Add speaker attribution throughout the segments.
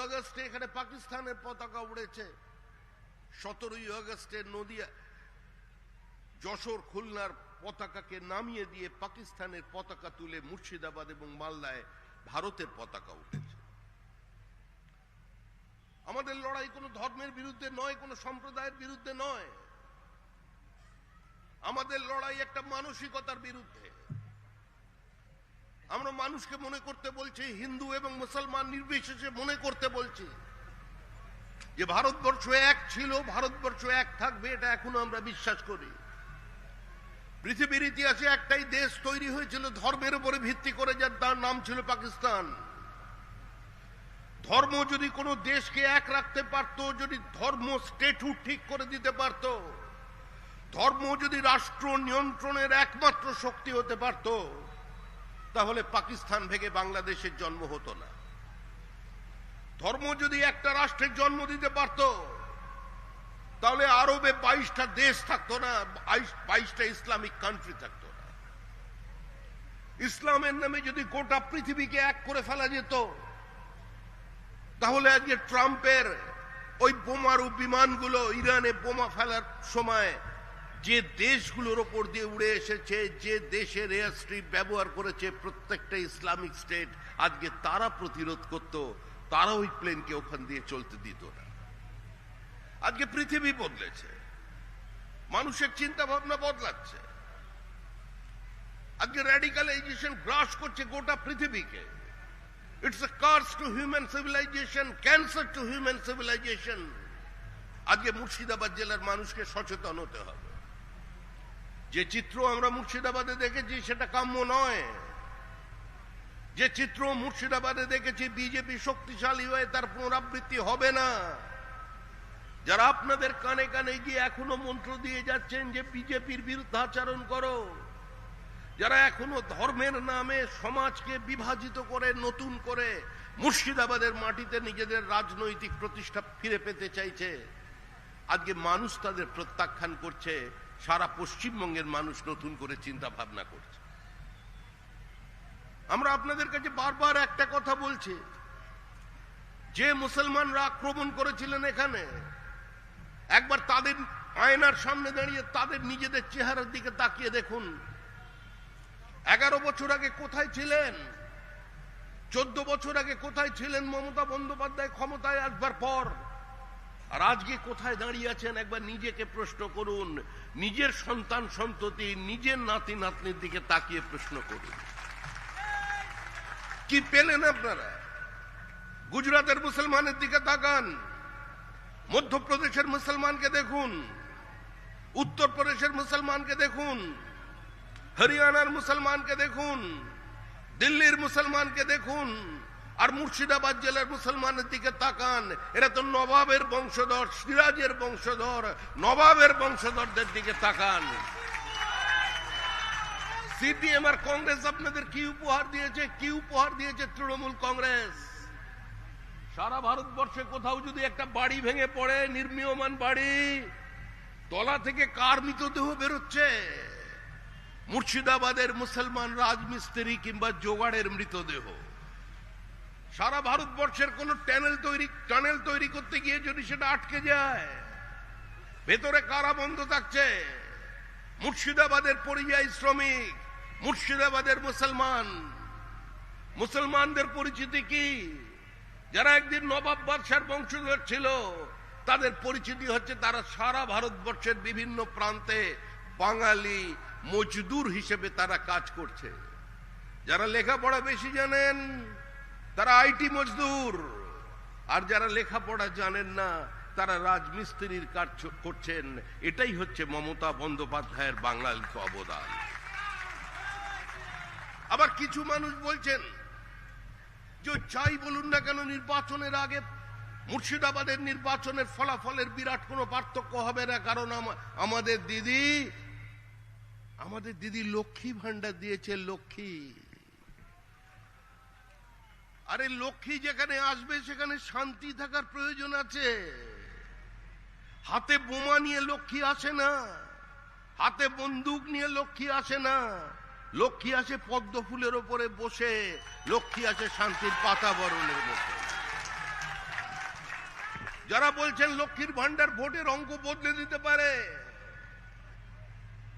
Speaker 1: আগস্টে এখানে পাকিস্তানের পতাকা উড়েছে। সতেরোই আগস্টে নদিয়া, যশোর খুলনার পতাকাকে নামিয়ে দিয়ে পাকিস্তানের পতাকা তুলে মুর্শিদাবাদ এবং মালদায় ভারতের পতাকা উঠেছে। আমাদের লড়াই কোনো ধর্মের বিরুদ্ধে নয়, কোনো সম্প্রদায়ের বিরুদ্ধে নয়। আমাদের লড়াই একটা মানসিকতার বিরুদ্ধে। আমরা মানুষকে মনে করতে বলছি, হিন্দু এবং মুসলমান নির্বিশেষে মনে করতে বলছি যে ভারতবর্ষ এক ছিল, ভারতবর্ষ এক থাকবে, এটা এখনও আমরা বিশ্বাস করি। পৃথিবীর ইতিহাসে একটাই দেশ তৈরি হয়েছিল ধর্মের উপরে ভিত্তি করে, যার তার নাম ছিল পাকিস্তান। ধর্ম যদি কোনো দেশকে এক রাখতে পারত, যদি ধর্ম স্টেটহুড ঠিক করে দিতে পারত, ধর্ম যদি রাষ্ট্র নিয়ন্ত্রণের একমাত্র শক্তি হতে পারত তাহলে পাকিস্তান ভেঙে বাংলাদেশের জন্ম হতো না। ধর্ম যদি একটা রাষ্ট্রের জন্ম দিতে পারত, তাহলে আরবে বাইশটা দেশ থাকতো না বাইশটা ইসলামিক কান্ট্রি থাকতো না। ইসলামের নামে যদি গোটা পৃথিবীকে এক করে ফেলা যেত, তাহলে আজকে ট্রাম্পের ওই বোমারু বিমানগুলো ইরানে বোমা ফেলার সময় যে দেশগুলোর ওপর দিয়ে উড়ে এসেছে, যে দেশের এয়ার স্ট্রিপ ব্যবহার করেছে প্রত্যেকটা ইসলামিক স্টেট, আজকে তারা প্রতিরোধ করত, তারা ওই প্লেনকে ওখান দিয়ে চলতে দিত না। আজকে পৃথিবী বদলেছে, মানুষের চিন্তা ভাবনা বদলাচ্ছে। আজকে র্যাডিকালাইজেশন গ্রাস করছে গোটা পৃথিবীকে। It's a curse to human civilization cancer to human civilization আজকে মুর্শিদাবাদ জেলার মানুষকে সচেতন হতে হবে। যে চিত্র আমরা মুর্শিদাবাদে দেখেছি সেটা কাম্য নয়। যে চিত্র মুর্শিদাবাদে দেখেছি বিজেপি শক্তিশালী হয়ে তার পুনরাবৃত্তি হবে না। যারা আপনাদের কানে কানে গিয়ে এখনও মন্ত্র দিয়ে যাচ্ছেন যে বিজেপির বিরুদ্ধে আচরণ করো, যারা এখনও ধর্মের নামে সমাজকে বিভাজিত করে, নতুন করে মুর্শিদাবাদের মাটিতে নিজেদের রাজনৈতিক প্রতিষ্ঠা ফিরে পেতে চাইছে, আজকে মানুষ তাদের প্রত্যাখ্যান করছে। সারা পশ্চিমবঙ্গের মানুষ নতুন করে চিন্তা ভাবনা করছে। আমরা আপনাদের কাছে বারবার একটা কথা বলছি। যে মুসলমানরা আক্রমণ করেছিলেন এখানে, একবার তাদের আয়নার সামনে দাঁড়িয়ে তাদের নিজেদের চেহারার দিকে তাকিয়ে দেখুন। এগারো বছর আগে কোথায় ছিলেন? চোদ্দ বছর আগে কোথায় ছিলেন মমতা বন্দ্যোপাধ্যায় ক্ষমতায় আসবার পর? আর আজকে কোথায় দাঁড়িয়ে আছেন, একবার নিজেকে প্রশ্ন করুন। নিজের সন্তান সন্ততি, নিজের নাতি নাতনির দিকে তাকিয়ে প্রশ্ন করুন। কি পেলেন আপনারা? গুজরাটের মুসলমানের দিকে তাকান, মধ্যপ্রদেশের মুসলমানকে দেখুন, উত্তরপ্রদেশের মুসলমানকে দেখুন, হরিয়ানার মুসলমানকে দেখুন, দিল্লির মুসলমানকে দেখুন আর মুর্শিদাবাদ জেলার মুসলমানের দিকে তাকান, এরা তো নবাবের বংশধর, সিরাজের বংশধর, নবাবের বংশধরদের দিকে তাকান। সিপিএম আর কংগ্রেস আপনাদের কি উপহার দিয়েছে? কি উপহার দিয়েছে তৃণমূল কংগ্রেস? সারা ভারতবর্ষে কোথাও যদি একটা বাড়ি ভেঙে পড়ে, নির্মীয়মান বাড়ি, তলা থেকে কার মৃতদেহ বেরোচ্ছে? মুর্শিদাবাদের মুসলমান রাজমিস্ত্রি কিংবা জোগাড়ের মৃতদেহ। সারা ভারতবর্ষের কোন ট্যানেল তৈরি টানেল তৈরি করতে গিয়ে যদি সেটা আটকে যায়, ভেতরে কারা বন্ধ থাকছে? মুর্শিদাবাদের পরিযায়ী শ্রমিক, মুর্শিদাবাদের মুসলমান। মুসলমানদের পরিচিতি কি? যারা একদিন নবাব বাদশার বংশধর ছিল, তাদের পরিচিতি হচ্ছে তারা সারা ভারতবর্ষের বিভিন্ন প্রান্তে বাঙালি মজদুর হিসেবে তারা কাজ করছে। যারা লেখাপড়া বেশি জানেন তারা আইটি মজদুর। আর যারা লেখাপড়া জানেন না, তারা রাজমিস্ত্রির কাজ করছেন। এটাই হচ্ছে মমতা বন্দ্যোপাধ্যায়ের বাঙালি অবদান। আবার কিছু মানুষ বলছেন, যে চাই বলুন না কেন, নির্বাচনের আগে মুর্শিদাবাদের নির্বাচনের ফলাফলের বিরাট কোনো পার্থক্য হবে না। কারণ আমাদের দিদি আমাদের দিদি লক্ষ্মী ভান্ডার দিয়েছে, লক্ষ্মী। আরে লক্ষ্মী যেখানে আসবে, সেখানে শান্তি থাকার প্রয়োজন আছে। হাতে বোমা নিয়ে লক্ষ্মী আসে না, হাতে বন্দুক নিয়ে লক্ষ্মী আসে না। লক্ষ্মী আসে পদ্ম ফুলের ওপরে বসে, লক্ষ্মী আসে শান্তির পাতাবরণের মধ্যে। যারা বলছেন লক্ষ্মীর ভান্ডার ভোটের অঙ্ক বদলে দিতে পারে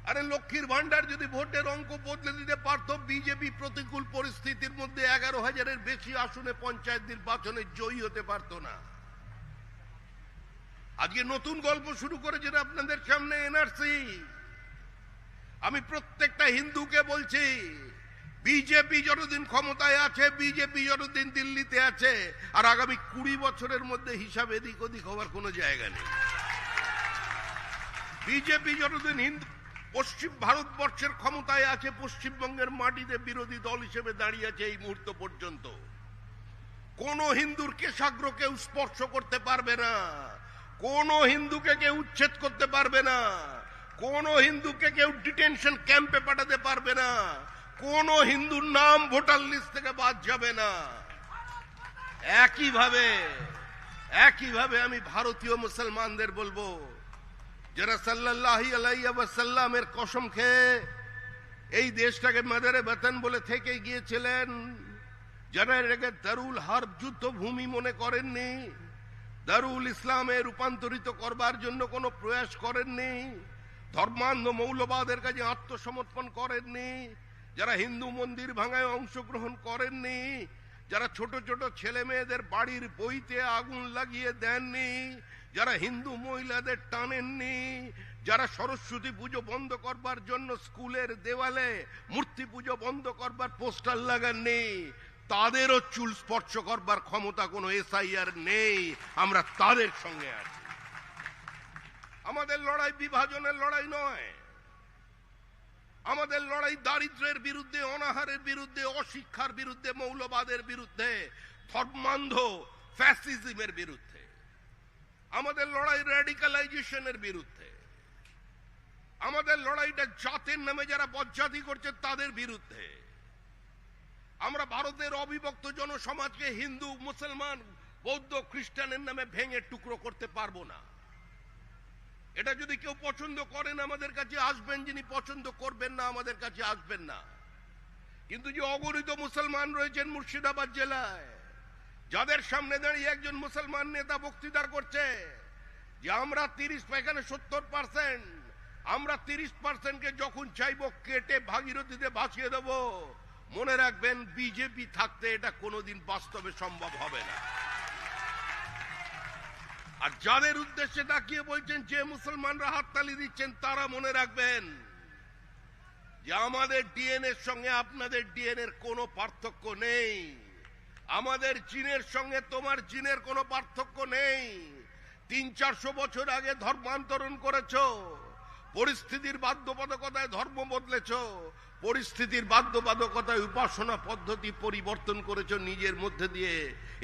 Speaker 1: আরে লক্ষ্মীর ভান্ডার যদি ভোটের অঙ্ক বদলে দিতে পারত, বিজেপি প্রতিকূল পরিস্থিতির মধ্যে এগারো হাজারের বেশি আসনে পঞ্চায়েত নির্বাচনে জয়ী হতে পারত না। আজকে নতুন গল্প শুরু করেছেন আপনাদের সামনে এনআরসি। আমি প্রত্যেকটা হিন্দুকে বলছি, বিজেপি যতদিন ক্ষমতায় আছে, বিজেপি যতদিন দিল্লিতে আছে, আর আগামী কুড়ি বছরের মধ্যে হিসাব এদিক ওদিক হওয়ার কোনো জায়গা নেই। বিজেপি যতদিন হিন্দু পশ্চিম ভারতবর্ষের ক্ষমতায় আছে পশ্চিমবঙ্গের মাটিতে বিরোধী দল হিসেবে দাঁড়িয়ে আছে এই মুহূর্ত পর্যন্ত। কোন হিন্দুর কেশাগ্র কেউ স্পর্শ করতে পারবে না। কোন হিন্দুকে কেউ উচ্ছেদ করতে পারবে না। কোন হিন্দুকে কেউ ডিটেনশন ক্যাম্পে পাঠাতে পারবে না। কোন হিন্দুর নাম ভোটার লিস্ট থেকে বাদ যাবে না। একইভাবে একইভাবে আমি ভারতীয় মুসলমানদের বলব যারা সাল্লাল্লাহি আলাইসাল্লামের কসম খেয়ে এই দেশটাকে মাদারে বেতন বলে থেকে গিয়েছিলেন, যারা এটাকে দারুল হার্ব যুদ্ধ ভূমি মনে করেননি, দারুল ইসলামে রূপান্তরিত করবার জন্য কোনো প্রয়াস করেননি, ধর্মান্ধ মৌলবাদের কাছে আত্মসমর্পণ করেননি, যারা হিন্দু মন্দির ভাঙায় অংশগ্রহণ করেননি, যারা ছোট ছোট ছেলে মেয়েদের বাড়ির বইতে আগুন লাগিয়ে দেননি যারা হিন্দু মহিলাদের টানেননি, যারা সরস্বতী পুজো বন্ধ করবার জন্য স্কুলের দেওয়ালে মূর্তি পুজো বন্ধ করবার পোস্টার লাগাননি, তাদেরও চুল স্পর্শ করবার ক্ষমতা কোনো এসআইআর নেই, আমরা তাদের সঙ্গে আছি। আমাদের লড়াই বিভাজনের লড়াই নয়, আমাদের লড়াই দারিদ্রের বিরুদ্ধে, অনাহারের বিরুদ্ধে, অশিক্ষার বিরুদ্ধে, মৌলবাদের বিরুদ্ধে, ধর্মান্ধ ফ্যাসিজমের বিরুদ্ধে। আমাদের লড়াই র্যাডিকালাইজেশনের বিরুদ্ধে। আমাদের লড়াইটা জাতের নামে যারা বজ্জাতি করছে তাদের বিরুদ্ধে। আমরা ভারতের অবিভক্ত জনসমাজকে হিন্দু, মুসলমান, বৌদ্ধ, খ্রিস্টানের নামে ভেঙে টুকরো করতে পারব না। এটা যদি কেউ পছন্দ করেন আমাদের কাছে, আসবেন যিনি পছন্দ করবেন না আমাদের কাছে আসবেন না। কিন্তু যে অগণিত মুসলমান রয়েছেন মুর্শিদাবাদ জেলায় যাদের সামনে দাঁড়িয়ে একজন মুসলমান নেতা বক্তৃতা করছে, যে আমরা তিরিশ, এখানে সত্তর পার্সেন্ট আমরা তিরিশ পার্সেন্টকে যখন চাইব কেটে ভাগীরথীতে ভাসিয়ে দেব, মনে রাখবেন বিজেপি থাকতে এটা কোনোদিন বাস্তবে সম্ভব হবে না। আর যাদের উদ্দেশ্যে তাকিয়ে বলছেন যে মুসলমানরা হাততালি দিচ্ছেন, তারা মনে রাখবেন যে আমাদের ডিএনএর সঙ্গে আপনাদের ডিএনএর কোনো পার্থক্য নেই। আমাদের জিনের সঙ্গে তোমার জিনের কোনো পার্থক্য নেই। তিন চারশো বছর আগে ধর্মান্তরণ করেছ, পরিস্থিতির বাধ্যবাধকতায় ধর্ম বদলেছ, পরিস্থিতির বাধ্যবাধকতায় উপাসনা পদ্ধতি পরিবর্তন করেছ নিজের মধ্যে দিয়ে।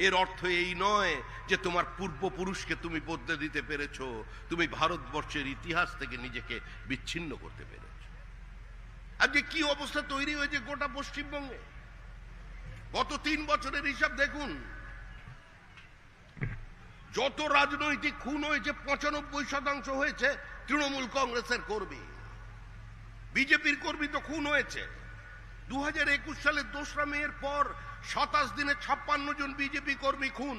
Speaker 1: এর অর্থ এই নয় যে তোমার পূর্বপুরুষকে তুমি বদলে দিতে পেরেছ, তুমি ভারতবর্ষের ইতিহাস থেকে নিজেকে বিচ্ছিন্ন করতে পেরেছ। আজকে কি অবস্থা তৈরি হয়েছে গোটা পশ্চিমবঙ্গে? গত তিন বছরের হিসাব দেখুন। যত রাজনৈতিক খুন হয়েছে, পঁচানব্বই শতাংশ হয়েছে তৃণমূল কংগ্রেসের কর্মী। বিজেপির কর্মী তো খুন হয়েছে। দু হাজার একুশ সালের দোসরা মেয়ের পর সাতাশ দিনে ছাপ্পান্ন জন বিজেপি কর্মী খুন।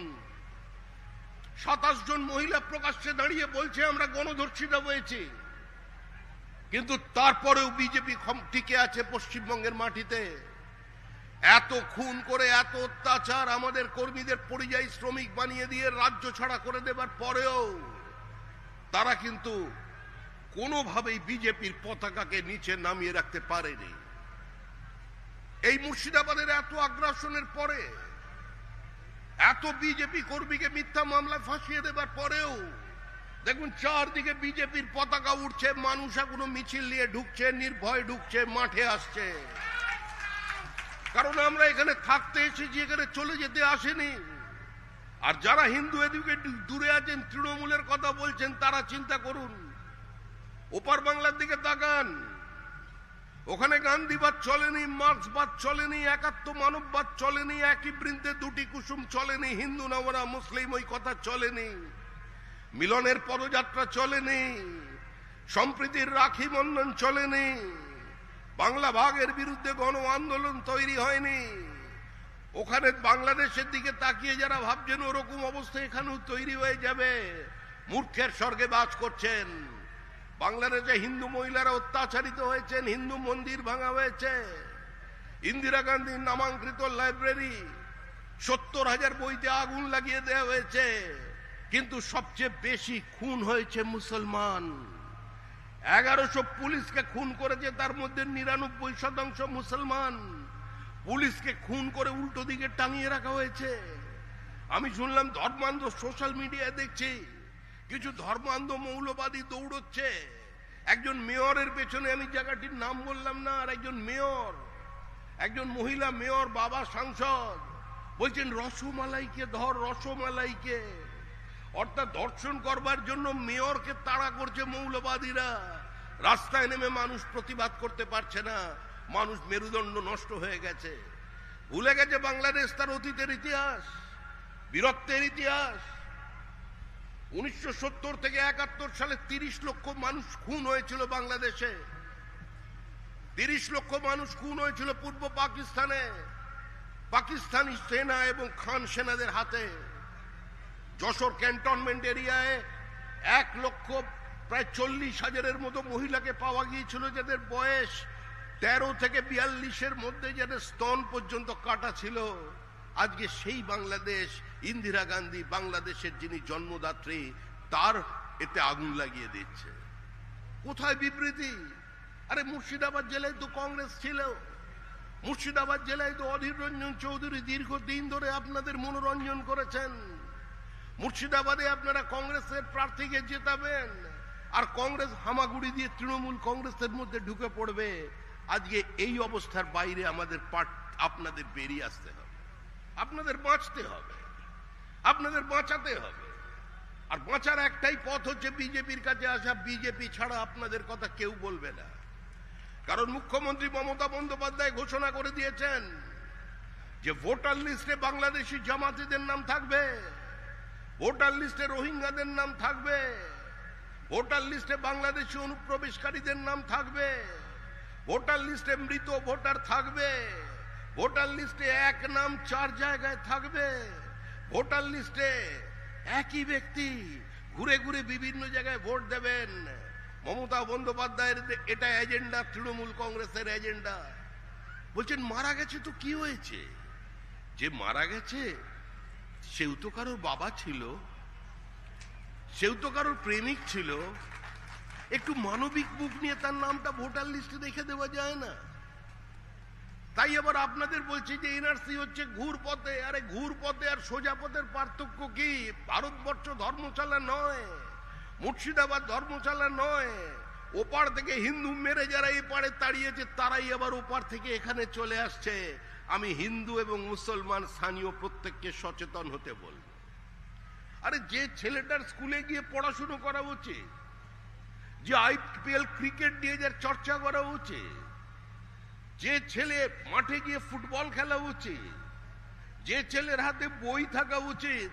Speaker 1: সাতাশ জন মহিলা প্রকাশ্যে দাঁড়িয়ে বলছে, আমরা গণধর্ষিতা হয়েছি। কিন্তু তারপরেও বিজেপি টিকে আছে পশ্চিমবঙ্গের মাটিতে। এত খুন করে, এত অত্যাচার আমাদের কর্মীদের পরিযায়ী শ্রমিক বানিয়ে দিয়ে রাজ্য ছাড়া করে দেবার পরেও তারা কিন্তু কোনোভাবেই বিজেপির পতাকাকে নিচে নামিয়ে রাখতে পারেনি। এই মুর্শিদাবাদের এত আগ্রাসনের পরে, এত বিজেপি কর্মীকে মিথ্যা মামলায় ফাঁসিয়ে দেবার পরেও, দেখুন চারদিকে বিজেপির পতাকা উঠছে মানুষ এখনও মিছিল নিয়ে ঢুকছে, নির্ভয় ঢুকছে, মাঠে আসছে। কারণ আমরা এখানে থাকতে এসেছি, এখানে চলে যেতে আসেনি। আর যারা হিন্দু এদিকে দূরে আছেন, তৃণমূলের কথা বলছেন, তারা চিন্তা করুন। ওপার বাংলার দিকে তাকান। ওখানে গান্ধীবাদ চলেনি, মার্ক্সবাদ চলেনি, একাত্ম মানববাদ চলেনি, একই বৃন্দে দুটি কুসুম চলেনি, হিন্দু নবরা মুসলিম, ওই কথা চলেনি। মিলনের পদযাত্রা চলেনি, সম্প্রীতির রাখি বন্ধন চলেনি। বাংলা ভাগের বিরুদ্ধে গণ আন্দোলন তৈরি হয়নি। ওখানে বাংলাদেশের দিকে তাকিয়ে যারা ভাবছেন ওরকম অবস্থা এখানেও তৈরি হয়ে যাবে, মূর্খের স্বর্গে বাস করছেন। বাংলাদেশে হিন্দু মহিলারা অত্যাচারিত হয়েছেন, হিন্দু মন্দির ভাঙা হয়েছে। ইন্দিরা গান্ধীর নামাঙ্কৃত লাইব্রেরি সত্তর হাজার বইতে আগুন লাগিয়ে দেওয়া হয়েছে, কিন্তু সবচেয়ে বেশি খুন হয়েছে মুসলমান। এগারোশো পুলিশকে খুন করেছে, তার মধ্যে নিরানব্বই শতাংশ মুসলমান। পুলিশকে খুন করে উল্টো দিকে টাঙিয়ে রাখা হয়েছে। আমি শুনলাম ধর্মান্ধ সোশ্যাল মিডিয়ায় দেখছি, কিছু ধর্মান্ধ মৌলবাদী দৌড়চ্ছে। একজন মেয়রের পেছনে আমি জায়গাটির নাম বললাম না, আর একজন মেয়র, একজন মহিলা মেয়র, বাবা সাংসদ, বলছেন, রসমালাইকে ধর, রসমালাইকে। অর্থাৎ দর্শন করবার জন্য মেয়রকে তাড়া করছে মৌলবাদীরা। রাস্তায় নেমে মানুষ প্রতিবাদ করতে পারছে না। মানুষ মেরুদণ্ড নষ্ট হয়ে গেছে। ভুলে গেছে বাংলাদেশ তার অতীতের ইতিহাস, বীরত্বের ইতিহাস। উনিশশো সত্তর থেকে একাত্তর সালে তিরিশ লক্ষ মানুষ খুন হয়েছিল বাংলাদেশে। তিরিশ লক্ষ মানুষ খুন হয়েছিল পূর্ব পাকিস্তানে। পাকিস্তানি সেনা এবং খান সেনাদের হাতে। যশোর ক্যান্টনমেন্ট এরিয়ায় এক লক্ষ প্রায় চল্লিশ হাজারের মতো মহিলাকে পাওয়া গিয়েছিল, যাদের বয়স তেরো থেকে বিয়াল্লিশের মধ্যে, যাদের স্তন পর্যন্ত কাটা ছিল। আজকে সেই বাংলাদেশ, ইন্দিরা গান্ধী বাংলাদেশের যিনি জন্মদাত্রী, তার এতে আগুন লাগিয়ে দিচ্ছে কোথায় বিবৃতি? আরে মুর্শিদাবাদ জেলায় তো কংগ্রেস ছিল। মুর্শিদাবাদ জেলায় তো অধীর রঞ্জন চৌধুরী দীর্ঘদিন ধরে আপনাদের মনোরঞ্জন করেছেন। মুর্শিদাবাদে আপনারা কংগ্রেসের প্রার্থীকে জেতাবেন। আর কংগ্রেস হামাগুড়ি দিয়ে তৃণমূল কংগ্রেসের মধ্যে ঢুকে পড়বে। আজকে এই অবস্থার বাইরে আমাদের পার্ট আপনাদের বেরিয়ে আসতে হবে। আপনাদের বাঁচতে হবে। আপনাদের বাঁচাতে হবে। আর বাঁচার একটাই পথ হচ্ছে বিজেপির কাছে আসা। বিজেপি ছাড়া আপনাদের কথা কেউ বলবে না। কারণ মুখ্যমন্ত্রী মমতা বন্দ্যোপাধ্যায় ঘোষণা করে দিয়েছেন যে ভোটার লিস্টে বাংলাদেশি জামাতিদের নাম থাকবে। ভোটার লিস্টে রোহিঙ্গাদের নাম থাকবে। ভোটার লিস্টে বাংলাদেশি অনুপ্রবেশকারীদের নাম থাকবে। ভোটার লিস্টে মৃত ভোটার থাকবে। ভোটার লিস্টে এক নাম চার জায়গায় থাকবে। ভোটার লিস্টে একই ব্যক্তি ঘুরে ঘুরে বিভিন্ন জায়গায় ভোট দেবেন। মমতা বন্দ্যোপাধ্যায়ের এটা এজেন্ডা, তৃণমূল কংগ্রেসের এজেন্ডা। বলছেন, মারা গেছে তো কি হয়েছে? যে মারা গেছে সেও তো কারোর বাবা ছিল, সেও তো কারোর প্রেমিক ছিল। একটু মানবিক বুক নিয়ে তার নামটা ভোটার লিস্টে দেখে দেওয়া যায় না। তাই আবার আপনাদের বলছি যে এনআরসি হচ্ছে ঘুর পথে আরে ঘুর পথে আর সোজা পথের পার্থক্য কি? ভারতবর্ষ ধর্মশালা নয়, মুর্শিদাবাদ ধর্মশালা নয়, ওপার থেকে হিন্দু মেরে যারা এপারে তাড়িয়েছে, তারাই আবার ওপার থেকে এখানে চলে আসছে। আমি হিন্দু এবং মুসলমান স্থানীয় প্রত্যেককে সচেতন হতে বলব। আরে যে ছেলেটার স্কুলে গিয়ে পড়াশুনো করা উচিত, যে আইপিএল ক্রিকেট নিয়ে যার চর্চা করা উচিত, যে ছেলে মাঠে গিয়ে ফুটবল খেলা উচিত, যে ছেলের হাতে বই থাকা উচিত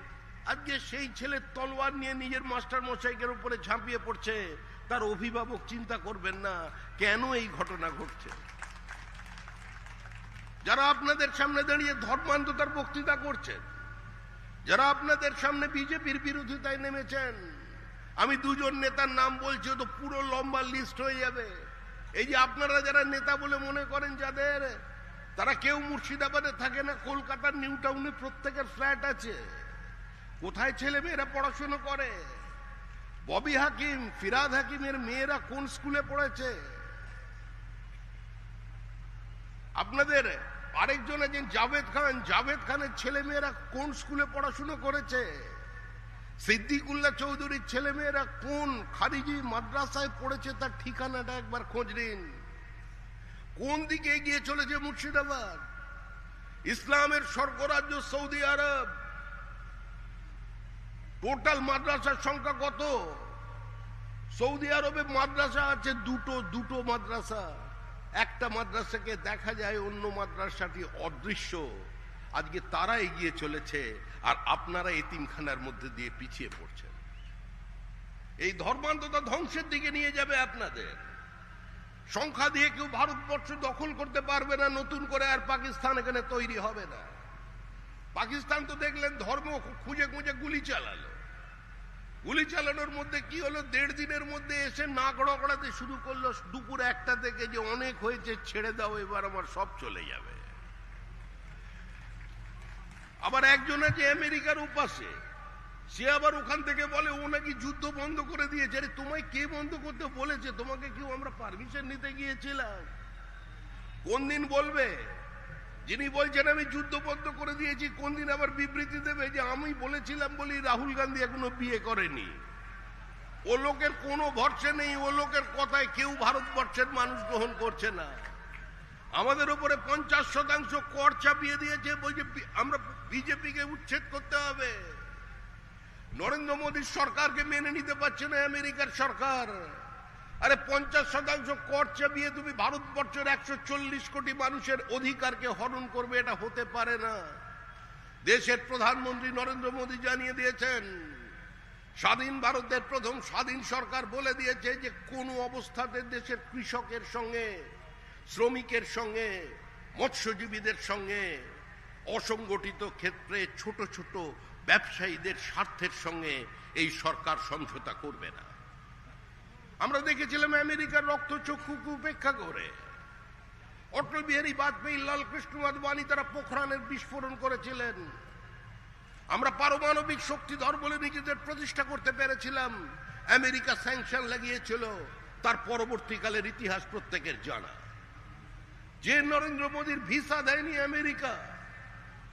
Speaker 1: আজকে সেই ছেলে তলোয়ার নিয়ে নিজের মাস্টার মশাইকের উপরে ঝাঁপিয়ে পড়ছে, তার অভিভাবক চিন্তা করবেন না, কেন এই ঘটনা ঘটছে? যারা আপনাদের সামনে দাঁড়িয়ে ধর্মান্ধতার বক্তৃতা করছেন, যারা আপনাদের সামনে বিজেপির বিরোধিতায় নেমেছেন, আমি দুজন নেতার নাম বলছি তো পুরো লম্বা লিস্ট হয়ে যাবে। এই যে আপনারা যারা নেতা বলে মনে করেন যাদের, তারা কেউ মুর্শিদাবাদে থাকে না, কলকাতার নিউ টাউনে প্রত্যেকের ফ্ল্যাট আছে। কোথায় ছেলে মেয়েরা পড়াশুনো করে? ববি হাকিম, ফিরাদ হাকিমের মেয়েরা কোন স্কুলে পড়েছে? আপনাদের আরেকজন আছেন জাভেদ খান, জাভেদ খানের ছেলে মেয়েরা কোন স্কুলে পড়াশুনো করেছে? সিদ্দিকুল্লাহ চৌধুরীর ছেলে মেয়েরা কোন খারিজি মাদ্রাসায় পড়েছে তার ঠিকানাটা একবার খোঁজ নিন। কোন দিকে এগিয়ে চলেছে মুর্শিদাবাদ? ইসলামের স্বর্গরাজ্য সৌদি আরব। টোটাল মাদ্রাসার সংখ্যা কত? সৌদি আরবে মাদ্রাসা আছে দুটো দুটো মাদ্রাসা। একটা মাদ্রাসাকে দেখা যায় অন্য মাদ্রাসাটি অদৃশ্য। আজকে তারা এগিয়ে চলেছে আর আপনারা এতিমখানার মধ্যে দিয়ে পিছিয়ে পড়ছেন। এই ধর্মান্ততা ধ্বংসের দিকে নিয়ে যাবে আপনাদের। সংখ্যা দিয়ে কেউ ভারতবর্ষ দখল করতে পারবে না, নতুন করে আর পাকিস্তান এখানে তৈরি হবে না। পাকিস্তান তো দেখলেন ধর্ম খুঁজে খুঁজে গুলি চালালো। গুলি চালানোর মধ্যে কি হলো? দেড় দিনের মধ্যে এসে নাক রগড়াতে শুরু করল। দুপুর একটা থেকে যে অনেক হয়েছে, ছেড়ে দাও, এবার আমার সব চলে যাবে। আবার একজন আছে আমেরিকার উপাসে। সে আবার ওখান থেকে বলে, ও নাকি যুদ্ধ বন্ধ করে দিয়েছে। আরে, তোমায় কে বন্ধ করতে বলেছে? তোমাকে কেউ আমরা পারমিশন নিতে গিয়েছিলাম? কোন দিন বলবে? যিনি বলছেন, আমি যুদ্ধ বন্ধ করে দিয়েছি, কোন দিন আবার বিবৃতি দেবে? যে আমি বলেছিলাম বলি, রাহুল গান্ধী এখনও বিয়ে করেনি। ও লোকের কোনো ভরসা নেই, ও লোকের কথায় কেউ ভারতবর্ষের মানুষ গ্রহণ করছে না। আমাদের উপরে পঞ্চাশ শতাংশ কর চাপিয়ে দিয়েছে, বলছে, আমরা বিজেপিকে উচ্ছেদ করতে হবে। নরেন্দ্র মোদীর সরকারকে মেনে নিতে পারছে না আমেরিকার সরকার। আরে পঞ্চাশ শতাংশ কর চাপিয়ে তুমি ভারতবর্ষের একশো চল্লিশ কোটি মানুষের অধিকারকে হরণ করবে, এটা হতে পারে না। দেশের প্রধানমন্ত্রী নরেন্দ্র মোদী জানিয়ে দিয়েছেন, স্বাধীন ভারতের প্রথম স্বাধীন সরকার বলে দিয়েছে যে কোনো অবস্থাতে দেশের কৃষকের সঙ্গে, শ্রমিকের সঙ্গে, মৎস্যজীবীদের সঙ্গে, অসংগঠিত ক্ষেত্রে ছোট ছোট ব্যবসায়ীদের স্বার্থের সঙ্গে এই সরকার সমঝোতা করবে না। আমরা দেখেছিলাম আমেরিকার রক্তচক্ষুকে উপেক্ষা করে। অটল বিহারী বাজপেয়ী লাল কৃষ্ণ আদবানি তারা পোখরানের বিস্ফোরণ করেছিলেন। আমরা পারমাণবিক শক্তি শক্তিধর বলে নিজেদের প্রতিষ্ঠা করতে পেরেছিলাম। আমেরিকা স্যাংশন লাগিয়েছিল, তার পরবর্তীকালের ইতিহাস প্রত্যেকের জানা। যে নরেন্দ্র মোদীর ভিসা দেয়নি আমেরিকা,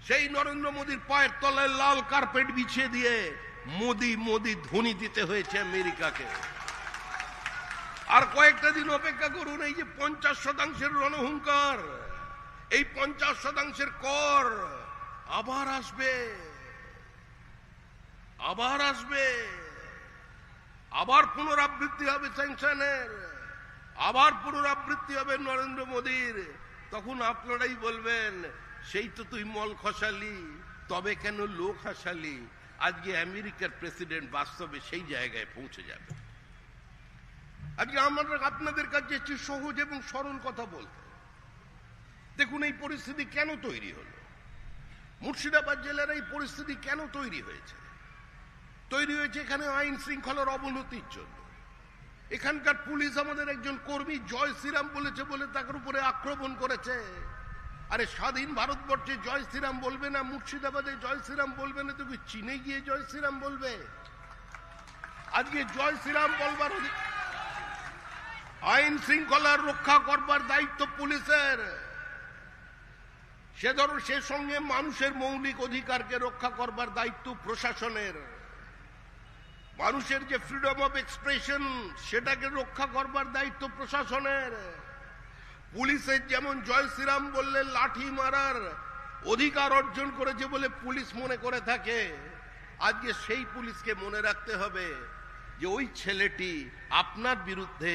Speaker 1: সেই নরেন্দ্র মোদীর পায়ের তলায় লাল কার্পেট বিছিয়ে দিয়ে মোদি মোদি ধ্বনি দিতে হয়েছে আমেরিকাকে। আর কয়েকটা দিন অপেক্ষা করুন, এই যে পঞ্চাশ শতাংশের রণহুঙ্কার, এই পঞ্চাশ শতাংশের কর আবার আসবে আবার আসবে, আবার পুনরাবৃত্তি হবে স্যাংশনের, আবার পুনরাবৃত্তি হবে নরেন্দ্র মোদীর। তখন আপনারাই বলবেন, সেই তো তুই মল খসালি, তবে কেন লোক হাসালি? আজকে আমেরিকার প্রেসিডেন্ট বাস্তবে সেই জায়গায় পৌঁছে যাবে। আজকে আমরা আপনাদের কাছে একটি সহজ এবং সরল কথা বলতে। দেখুন, এই পরিস্থিতি কেন তৈরি হলো? মুর্শিদাবাদ জেলার এই পরিস্থিতি কেন তৈরি হয়েছে? তৈরি হয়েছে এখানে আইন শৃঙ্খলার অবনতির জন্য। এখানকার পুলিশ আমাদের একজন কর্মী জয় শ্রীরাম বলেছে বলে তার উপরে আক্রমণ করেছে। আরে স্বাধীন ভারতবর্ষে জয় শ্রীরাম বলবে না, মুর্শিদাবাদে জয় শ্রীরাম বলবে না তুমি চীনে গিয়ে জয় শ্রীরাম বলবে। আজকে জয় শ্রীরাম বলবার অধি- আইন শৃঙ্খলার রক্ষা করবার দায়িত্ব পুলিশের। সে ধরো সে সঙ্গে মানুষের মৌলিক অধিকারকে রক্ষা করবার দায়িত্ব প্রশাসনের। মানুষের যে ফ্রিডম অফ এক্সপ্রেশন সেটাকে রক্ষা করবার দায়িত্ব প্রশাসনের। পুলিশের যেমন জয় শ্রীরাম বললে লাঠি মারার অধিকার অর্জন করেছে বলে পুলিশ মনে করে থাকে। আজকে সেই পুলিশকে মনে রাখতে হবে। যে ওই ছেলেটি আপনার বিরুদ্ধে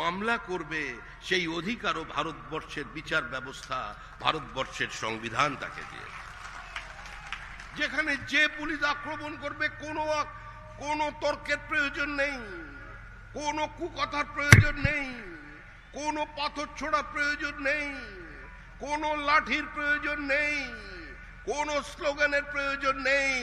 Speaker 1: মামলা করবে, সেই অধিকারও ভারতবর্ষের বিচার ব্যবস্থা, ভারতবর্ষের সংবিধান তাকে দিয়ে যেখানে যে পুলিশ আক্রমণ করবে, কোনো কোনো তর্কের প্রয়োজন নেই, কোনো কুকথার প্রয়োজন নেই, কোনো পাথর ছোড়া প্রয়োজন নেই, কোনো লাঠির প্রয়োজন নেই, কোনো স্লোগানের প্রয়োজন নেই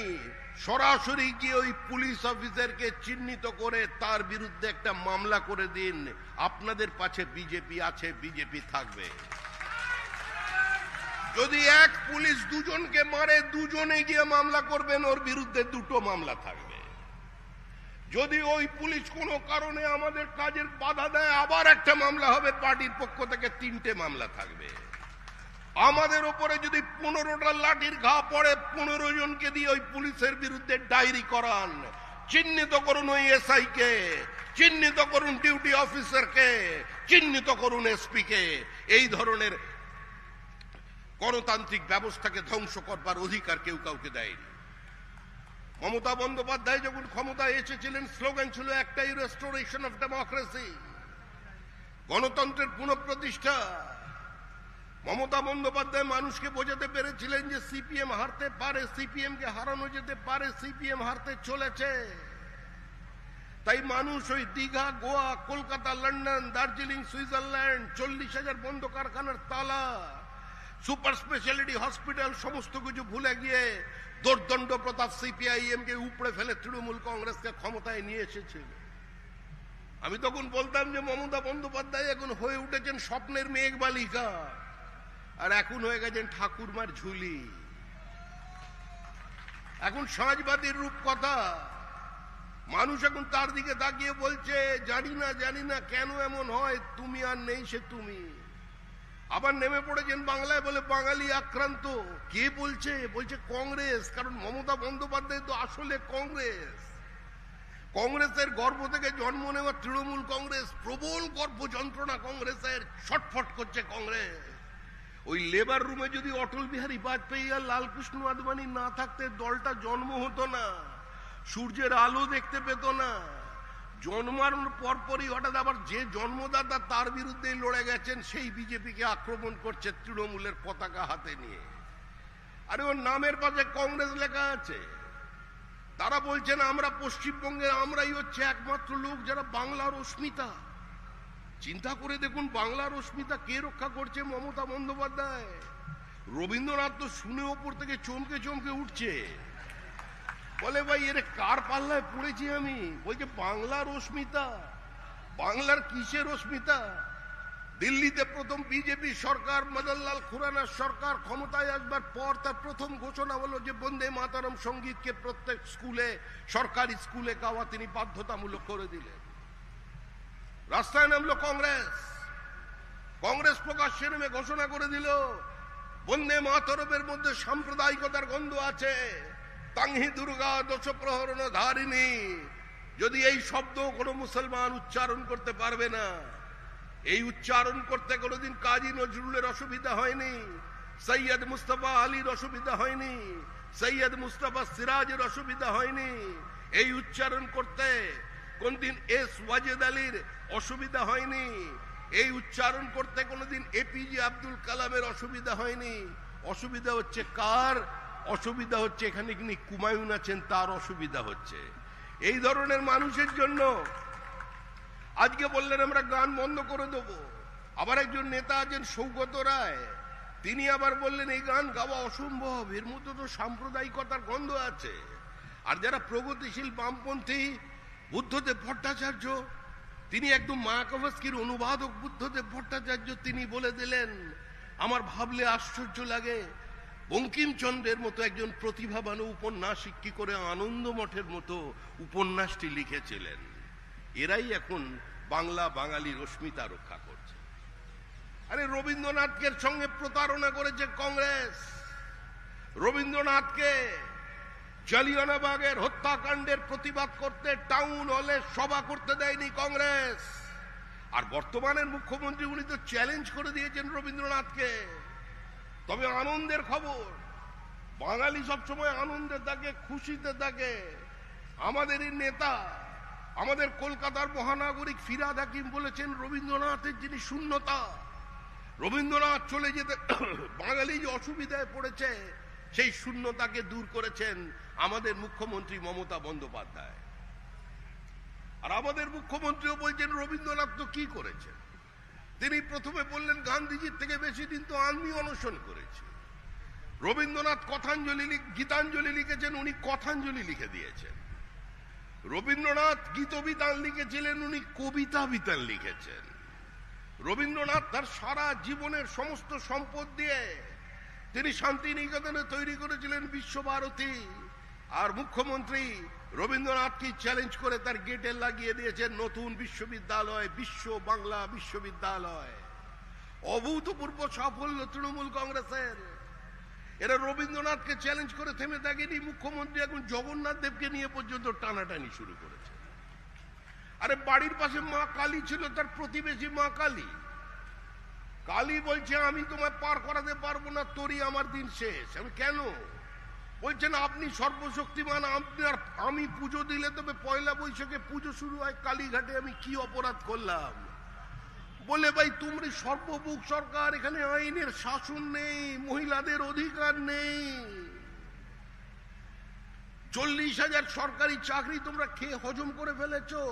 Speaker 1: সরাসরি গিয়ে ওই পুলিশ অফিসারকে চিহ্নিত করে তার বিরুদ্ধে একটা মামলা করে দিন। আপনাদের পাশে বিজেপি আছে, বিজেপি থাকবে। যদি এক পুলিশ দুজনকে মারে, দুজনে গিয়ে মামলা করবেন, ওর বিরুদ্ধে দুটো মামলা থাকবে। যদি ওই পুলিশ কোনো কারণে আমাদের কাজের বাধা দেয়, আবার একটা মামলা হবে, পার্টির পক্ষ থেকে তিনটে মামলা থাকবে। আমাদের ওপরে যদি পনেরোটা লাঠির ঘা পড়ে, পনেরো জনকে দিয়ে ওই পুলিশের বিরুদ্ধে ডায়েরি করান। চিহ্নিত করুন ওই এসআই কে চিহ্নিত করুন ডিউটি অফিসারকে, চিহ্নিত করুন এসপি কে এই ধরনের গণতান্ত্রিক ব্যবস্থাকে ধ্বংস করবার অধিকার কেউ কাউকে দেয়নি। মমতা বন্দ্যোপাধ্যায় যখন ক্ষমতায় এসেছিলেন, স্লোগান ছিল একটাই রেস্টোরেশন অফ ডেমোক্রেসি গণতন্ত্রের পুনঃপ্রতিষ্ঠা। মমতা বন্দ্যোপাধ্যায় মানুষকে বোঝাতে পেরেছিলেন যে সিপিএম হারতে পারে সিপিএম কে হারানো যেতে পারে, সিপিএম হারতে চলেছে। তাই মানুষ ওই দীঘা, গোয়া, কলকাতা, লন্ডন, দার্জিলিং, সুইজারল্যান্ড, চল্লিশ হাজার বন্ধ কারখানার তালা, সুপার স্পেশালিটি হসপিটাল, সমস্ত কিছু ভুলে গিয়ে দোর্দণ্ড প্রতাপ সিপিআইএম কে উপড়ে ফেলে তৃণমূল কংগ্রেসকে ক্ষমতায় নিয়ে এসেছিল আমি তখন বলতাম যে মমতা বন্দ্যোপাধ্যায় এখন হয়ে উঠেছেন স্বপ্নের মেঘ বালিকা। আর এখন হয়ে গেছেন ঠাকুরমার ঝুলি। এখন সমাজবাদীর রূপ কথা মানুষ এখন তার দিকে তাকিয়ে বলছে, জানি না জানি না কেন এমন হয়, তুমি আর নেই সে তুমি। আবার নেমে পড়েছেন বাংলায় বলে, বাঙালি আক্রান্ত। কে বলছে? বলছে কংগ্রেস, কারণ মমতা বন্দ্যোপাধ্যায় তো আসলে কংগ্রেস। কংগ্রেসের গর্ভ থেকে জন্ম নেওয়া তৃণমূল কংগ্রেস, প্রবল গর্ভ যন্ত্রণা কংগ্রেসের, ছটফট করছে কংগ্রেস। ওই লেবার রুমে যদি অটল বিহারী বাজপেয়ী আর লালকৃষ্ণ আদবানি না থাকতে দলটা জন্ম হতো না, সূর্যের আলো দেখতে পেত না, জন্মানোর পরপরই হঠাৎ আবার যে জন্মদাতা তার বিরুদ্ধে লড়ে গেছেন, সেই বিজেপিকে আক্রমণ করছে তৃণমূলের পতাকা হাতে নিয়ে। আরে ওর নামের পাশে কংগ্রেস লেখা আছে। তারা বলছেন, আমরা পশ্চিমবঙ্গে আমরাই হচ্ছে একমাত্র লোক যারা বাংলার অস্মিতা। চিন্তা করে দেখুন বাংলার অস্মিতা কে রক্ষা করছে মমতা বন্দ্যোপাধ্যায়। রবীন্দ্রনাথ তো শুনে ওপর থেকে চমকে চমকে উঠছে। বলে ভাই, এর কার পাল্লায় পড়েছি আমি? বলছে বাংলার অস্মিতা বাংলার কিসের অস্মিতা দিল্লিতে প্রথম বিজেপি সরকার, মদনলাল খুরানার সরকার ক্ষমতায় আসবার পর তার প্রথম ঘোষণা হলো যে বন্দে মাতারম সঙ্গীতকে প্রত্যেক স্কুলে, সরকারি স্কুলে গাওয়া তিনি বাধ্যতামূলক করে দিলেন। রাস্তায় নামলো কংগ্রেস। কংগ্রেস প্রকাশ্যে নেমে ঘোষণা করে দিল, বন্দে মাতরবের মধ্যে সাম্প্রদায়িকতার গন্ধ আছে। তাংহি দুর্গা দশ প্রহরণ ধারিণী। যদি এই শব্দ কোনো মুসলমান উচ্চারণ করতে পারবে না, এই উচ্চারণ করতে কোনোদিন কাজী নজরুলের অসুবিধা হয়নি, সৈয়দ মুস্তফা আলীর অসুবিধা হয়নি, সৈয়দ মুস্তফা সিরাজের অসুবিধা হয়নি। এই উচ্চারণ করতে কোনদিন এস ওয়াজেদ আলীর অসুবিধা হয়নি, এই উচ্চারণ করতে কোনোদিন এপিজে আব্দুল কালামের অসুবিধা হয়নি। অসুবিধা হচ্ছে কার? অসুবিধা হচ্ছে এখানে কিনি কুমায়ুন আছেন, তার অসুবিধা হচ্ছে। এই ধরনের মানুষের জন্য আজকে বললেন, আমরা গান বন্ধ করে দেবো। আবার একজন নেতা আছেন, সৌগত রায়। তিনি আবার বললেন, এই গান গাওয়া অসম্ভব, এর মধ্যে তো সাম্প্রদায়িকতার গন্ধ আছে। আর যারা প্রগতিশীল বামপন্থী বুদ্ধদেব ভট্টাচার্য, তিনি একদম মায়াকভাস্কির অনুবাদক বুদ্ধদেব ভট্টাচার্য, তিনি বলে দিলেন, আমার ভাবলে আশ্চর্য লাগে, বঙ্কিমচন্দ্রের মতো একজন প্রতিভাবান উপন্যাসিক কি করে আনন্দ মঠের মতো উপন্যাসটি লিখেছিলেন? এরাই এখন বাংলা বাঙালির অস্মিতা রক্ষা করছে। আরে রবীন্দ্রনাথকে সঙ্গে প্রতারণা করেছে কংগ্রেস। রবীন্দ্রনাথকে জালিয়ানাবাগের হত্যাকাণ্ডের প্রতিবাদ করতে টাউন হলে সভা করতে দেয়নি কংগ্রেস। আর বর্তমানের মুখ্যমন্ত্রী উনি তো চ্যালেঞ্জ করে দিয়েছেন রবীন্দ্রনাথকে। তবে আনন্দের খবর, বাঙালি সবসময় আনন্দে থাকে খুশিতে থাকে আমাদেরই নেতা, আমাদের কলকাতার মহানাগরিক ফিরাদ হাকিম বলেছেন, রবীন্দ্রনাথের যিনি শূন্যতা, রবীন্দ্রনাথ চলে যেতে বাঙালি যে অসুবিধায় পড়েছে, সেই শূন্যতাকে দূর করেছেন আমাদের মুখ্যমন্ত্রী মমতা বন্দ্যোপাধ্যায়। আর আমাদের মুখ্যমন্ত্রীও বলছেন, রবীন্দ্রনাথ তো কি করেছেন? তিনি প্রথমে বললেন, গান্ধীজির থেকে বেশি দিন তো আমি অনশন করেছি। রবীন্দ্রনাথ কথাঞ্জলি গীতাঞ্জলি লিখেছেন, উনি কথাঞ্জলি লিখে দিয়েছেন। রবীন্দ্রনাথ গীতবিতান লিখেছিলেন, উনি কবিতা বিতান লিখেছেন। রবীন্দ্রনাথ তার সারা জীবনের সমস্ত সম্পদ দিয়ে তিনি শান্তিনিকেতনে তৈরি করেছিলেন বিশ্বভারতী। আর মুখ্যমন্ত্রী রবীন্দ্রনাথকে চ্যালেঞ্জ করে তার গেটে লাগিয়ে দিয়েছেন নতুন বিশ্ববিদ্যালয়, বিশ্ব বাংলা বিশ্ববিদ্যালয়? অভূতপূর্ব সাফল্য তৃণমূল কংগ্রেসের। এরা রবীন্দ্রনাথকে চ্যালেঞ্জ করে থেমে থাকেনি, মুখ্যমন্ত্রী এখন জগন্নাথ দেবকে নিয়ে পর্যন্ত টানাটানি শুরু করেছে। আরে বাড়ির পাশে মা কালী ছিল, তার প্রতিবেশী মা কালী। কালী বলছে, আমি তোমায় পার করাতে পারব না, তোরই আমার দিন শেষ। আমি কেন? বলছেন, আপনি সর্বশক্তিমান আপনার আমি পুজো দিলে তবে পয়লা বৈশাখে পুজো শুরু হয়, কালীঘাটে আমি কি অপরাধ করলাম? বলে, ভাই তুমি সর্বভুক সরকার, এখানে আইনের শাসন নেই, মহিলাদের অধিকার নেই। চল্লিশ হাজার সরকারি চাকরি তোমরা খেয়ে হজম করে ফেলেছো।